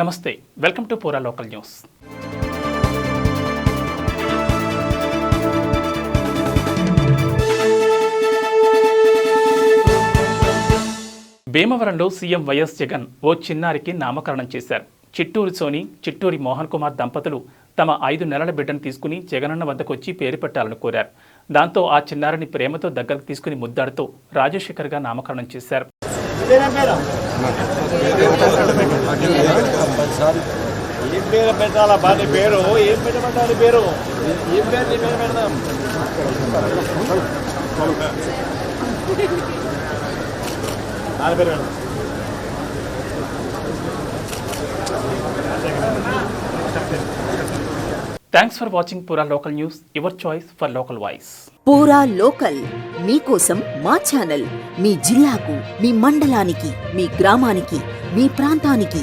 నమస్తే welcome to Pura local news. భీమవరంలో CM YS Jagan ఓ చిన్నారికి నామకరణం చేశారు. చిట్టూరు సోని చిట్టూరి మోహన్ కుమార్ దంపతులు తమ ఐదు నెలల బిడ్డను తీసుకుని జగనన్న వద్దకు వచ్చి పేరు పెట్టాలని కోరారు. దాంతో ఆ చిన్నారిని ప్రేమతో దగ్గరకు తీసుకుని ముద్దాడుతూ రాజశేఖర్గా నామకరణం చేశారు. ఏం పేరు పెట్టాలా? బాని పేరు. ఏం పెట్టమంటారు పేరు? ఏం పేరు నీ పేరు పెడదాం? నాన్న పేరు పెడదాం. Thanks for watching Pura local news your choice for local voice Pura local మీకోసం మా ఛానల్ మీ జిల్లాకు మీ మండలానికి మీ గ్రామానికి మీ ప్రాంతానికి